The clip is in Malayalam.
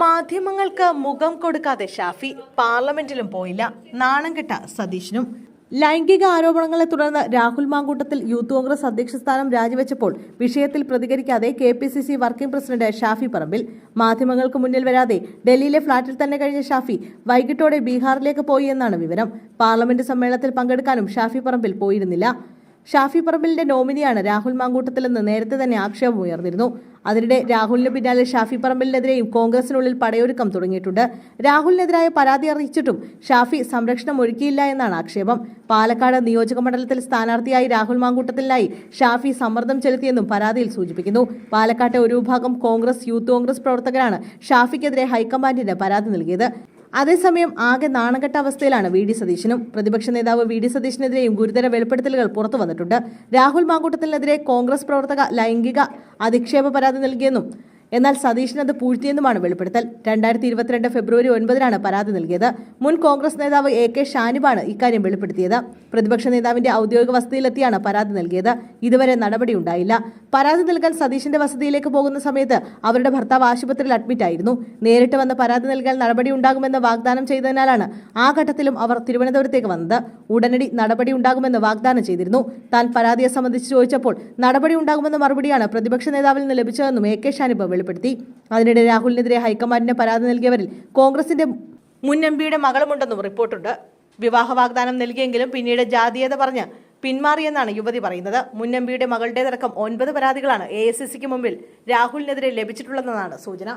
മാധ്യമങ്ങൾക്ക് മുഖം കൊടുക്കാതെ ഷാഫി പാർലമെന്റിലും പോയില്ല. നാണം കെട്ട സതീഷിനും ലൈംഗിക ആരോപണങ്ങളെ തുടർന്ന് രാഹുൽ മാങ്കൂട്ടത്തിൽ യൂത്ത് കോൺഗ്രസ് അധ്യക്ഷ സ്ഥാനം രാജിവെച്ചപ്പോൾ വിഷയത്തിൽ പ്രതികരിക്കാതെ K P C C working president Shafi Parambil. മാധ്യമങ്ങൾക്ക് മുന്നിൽ വരാതെ ഡൽഹിയിലെ ഫ്ളാറ്റിൽ തന്നെ കഴിഞ്ഞ ഷാഫി വൈകിട്ടോടെ ബീഹാറിലേക്ക് പോയി എന്നാണ് വിവരം. പാർലമെന്റ് സമ്മേളനത്തിൽ പങ്കെടുക്കാനും ഷാഫി പറമ്പിൽ പോയിരുന്നില്ല. ഷാഫി പറമ്പിലിന്റെ നോമിനിയാണ് രാഹുൽ മാങ്കൂട്ടത്തിലെന്ന് നേരത്തെ തന്നെ ആക്ഷേപം ഉയർന്നിരുന്നു. അതിനിടെ രാഹുലിന് പിന്നാലെ ഷാഫി പറമ്പിലിനെതിരെയും കോൺഗ്രസിനുള്ളിൽ പടയൊരുക്കം തുടങ്ങിയിട്ടുണ്ട്. രാഹുലിനെതിരായ പരാതി അറിയിച്ചിട്ടും ഷാഫി സംരക്ഷണം ഒരുക്കിയില്ല എന്നാണ് ആക്ഷേപം. പാലക്കാട് നിയോജക മണ്ഡലത്തിൽ സ്ഥാനാർത്ഥിയായി രാഹുൽ മാങ്കൂട്ടത്തിനായി ഷാഫി സമ്മർദ്ദം ചെലുത്തിയെന്നും പരാതിയിൽ സൂചിപ്പിക്കുന്നു. പാലക്കാട്ടെ ഒരു വിഭാഗം കോൺഗ്രസ് യൂത്ത് കോൺഗ്രസ് പ്രവർത്തകരാണ് ഷാഫിക്കെതിരെ ഹൈക്കമാൻഡിന് പരാതി നൽകിയത്. അതേസമയം ആകെ നാണകെട്ട അവസ്ഥയിലാണ് വി ഡി സതീശനും. പ്രതിപക്ഷ നേതാവ് വി ഡി സതീശനെതിരെയും ഗുരുതര വെളിപ്പെടുത്തലുകൾ പുറത്തു വന്നിട്ടുണ്ട്. രാഹുൽ മാങ്കൂട്ടത്തിനെതിരെ കോൺഗ്രസ് പ്രവർത്തക ലൈംഗിക അധിക്ഷേപ പരാതി നൽകിയെന്നും എന്നാൽ സതീഷിന് അത് പൂഴ്ത്തിയെന്നുമാണ് വെളിപ്പെടുത്തൽ. രണ്ടായിരത്തി ഇരുപത്തിരണ്ട് ഫെബ്രുവരി ഒൻപതിനാണ് പരാതി നൽകിയത്. മുൻ കോൺഗ്രസ് നേതാവ് എ കെ ഷാനിബാണ് ഇക്കാര്യം വെളിപ്പെടുത്തിയത്. പ്രതിപക്ഷ നേതാവിന്റെ ഔദ്യോഗിക വസതിയിലെത്തിയാണ് പരാതി നൽകിയത്. ഇതുവരെ നടപടിയുണ്ടായില്ല പരാതി നൽകാൻ സതീഷിന്റെ വസതിയിലേക്ക് പോകുന്ന സമയത്ത് അവരുടെ ഭർത്താവ് ആശുപത്രിയിൽ അഡ്മിറ്റ് ആയിരുന്നു. നേരിട്ട് വന്ന് പരാതി നൽകാൻ നടപടി ഉണ്ടാകുമെന്ന് വാഗ്ദാനം ചെയ്തതിനാലാണ് ആ ഘട്ടത്തിലും അവർ തിരുവനന്തപുരത്തേക്ക് വന്നത്. ഉടനടി നടപടി ഉണ്ടാകുമെന്ന് വാഗ്ദാനം ചെയ്തിരുന്നു. താൻ പരാതിയെ സംബന്ധിച്ച് ചോദിച്ചപ്പോൾ നടപടി ഉണ്ടാകുമെന്ന മറുപടിയാണ് പ്രതിപക്ഷ നേതാവിൽ നിന്ന് ലഭിച്ചതെന്നും എ കെ ഷാനിബ് അതിനിടെ രാഹുലിനെതിരെ ഹൈക്കമാൻഡിന് പരാതി നൽകിയവരിൽ കോൺഗ്രസിന്റെ മുൻ എം പിയുടെ മകളുമുണ്ടെന്നും റിപ്പോർട്ടുണ്ട്. വിവാഹ വാഗ്ദാനം നൽകിയെങ്കിലും പിന്നീട് ജാതീയത പറഞ്ഞ് പിന്മാറിയെന്നാണ് യുവതി പറയുന്നത്. മുൻ എം പിയുടെ മകളുടേതടക്കം ഒൻപത് പരാതികളാണ് എ എസ് സി സിക്ക് മുമ്പിൽ രാഹുലിനെതിരെ ലഭിച്ചിട്ടുള്ളതെന്നാണ് സൂചന.